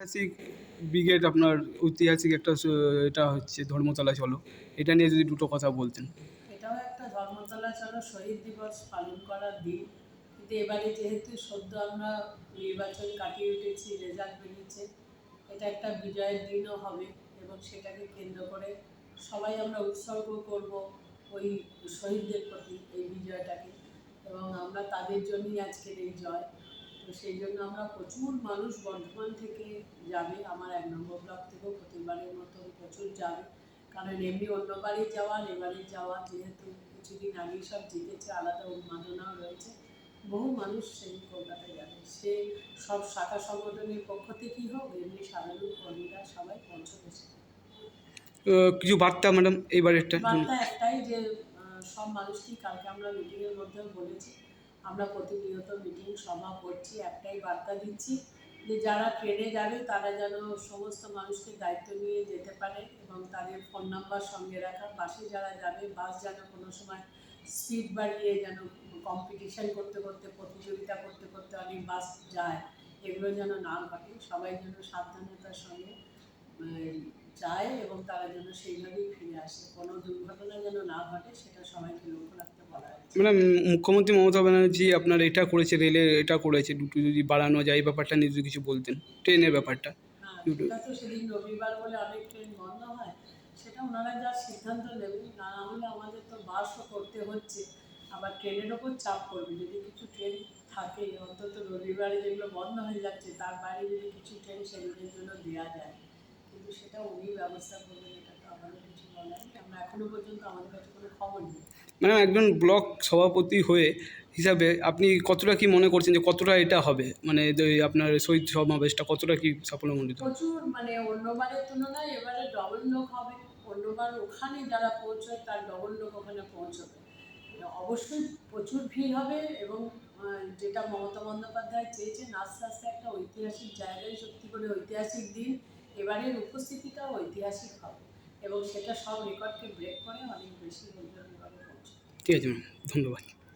ঐতিহাসিক ব্রিগেড আপনার ঐতিহাসিক একটা এটা হচ্ছে ধর্মতলা চলো। এটা নিয়ে যদি দুটো কথা বলতেন। এটাও একটা ধর্মতলা চলো, শহীদ দিবস পালন করার দিন। কিন্তু এবারে যেহেতু সদ্য আমরা নির্বাচন কাটিয়ে উঠেছি রেজাল্ট বেরিয়েছে, এটা একটা বিজয়ের দিনও হবে এবং সেটাকে কেন্দ্র করে সবাই আমরা উৎসর্গ করব ওই শহীদদের প্রতি এই বিজয়টাকে। এবং আমরা তাদের জন্যই আজকের এই জয়। তো সেই জন্য আমরা প্রচুর মানুষ বর্ধমান থেকে যাবে আমার এক নম্বর ব্লক থেকেও প্রতিবারের মতো প্রচুর যাবে। কারণ এমনি অন্যবারই যাওয়া এবারে যাওয়া যেহেতু কিছুদিন আগেই সব জিতেছে আলাদা উন্মাদনাও রয়েছে। বহু মানুষ সেই কলকাতায় যাবে। সে সব শাখা সংগঠনের পক্ষ থেকেই হোক এমনি সাধারণ কর্মীরা সবাই পৌঁছবে কিছু বার্তা ম্যাডাম এইবারেরটা বার্তা একটাই যে সব মানুষকেই কালকে আমরা মিটিংয়ের মধ্যেও বলেছি। আমরা প্রতিনিয়ত মিটিং সভা করছি, একটাই বার্তা দিচ্ছি যে যারা ট্রেনে যাবে, তারা যেন সমস্ত মানুষকে দায়িত্ব নিয়ে যেতে পারে এবং তাদের ফোন নাম্বার সঙ্গে রাখা বাসে যারা যাবে, বাস যেন কোনো সময় স্পিড বাড়িয়ে যেন কম্পিটিশন করতে করতে, প্রতিযোগিতা করতে করতে অনেক বাস যায়, এগুলো যেন না ঘটে। সবাই যেন সাবধানতার সঙ্গে যায় এবং তারা যেন সেইভাবেই ফিরে আসে। কোনো দুর্ঘটনা যেন না ঘটে সেটা সবাইকে লক্ষ্য রাখতে বলা হয়েছে। ম্যাডাম মুখ্যমন্ত্রী মমতা ব্যানার্জি আপনার এটা করেছে রেলের এটা করেছে দুটো যদি বাড়ানো যায় এই ব্যাপারটা নিয়ে যদি কিছু বলতেন ট্রেনের ব্যাপারটা। হ্যাঁ সেটা তো সেদিন রবিবার বলে অনেক ট্রেন বন্ধ হয় সেটা ওনারা যা সিদ্ধান্ত নেবেন না হলে আমাদের তো বাসও করতে হচ্ছে। আবার ট্রেনের ওপর চাপ পড়বে যদি কিছু ট্রেন থাকে অন্তত রবিবারে যেগুলো বন্ধ হয়ে যাচ্ছে তার বাইরে যদি কিছু ট্রেন সেগুলোর জন্য দেওয়া যায়। কিন্তু সেটা উনি ব্যবস্থা করবেন এটা তো আমাদের কিছু বলার নেই। আমরা এখনও পর্যন্ত আমাদের কাছে কোনো খবর নেই। ম্যাডাম একজন ব্লক সভাপতি হয়ে হিসাবে আপনি কতটা কি মনে করছেন যে কতটা এটা হবে? মানে আপনার শহীদ সমাবেশটা কতটা কি সাফল্যমণ্ডিত প্রচুর মানে অন্যবারের তুলনায় এবারে ডবল লোক হবে। অন্যবার ওখানে যারা পৌঁছয় তার ডবল লোক ওখানে পৌঁছবে। অবশ্যই প্রচুর ভিড় হবে এবং যেটা মমতা বন্দ্যোপাধ্যায় চেয়েছেন আস্তে আস্তে একটা ঐতিহাসিক জায়গায় সত্যি করে ঐতিহাসিক দিন এবারের উপস্থিতিটাও ঐতিহাসিক হবে এবং সেটা সব রেকর্ডকে ব্রেক করে অনেক বেশি ঠিক আছে ধন্যবাদ।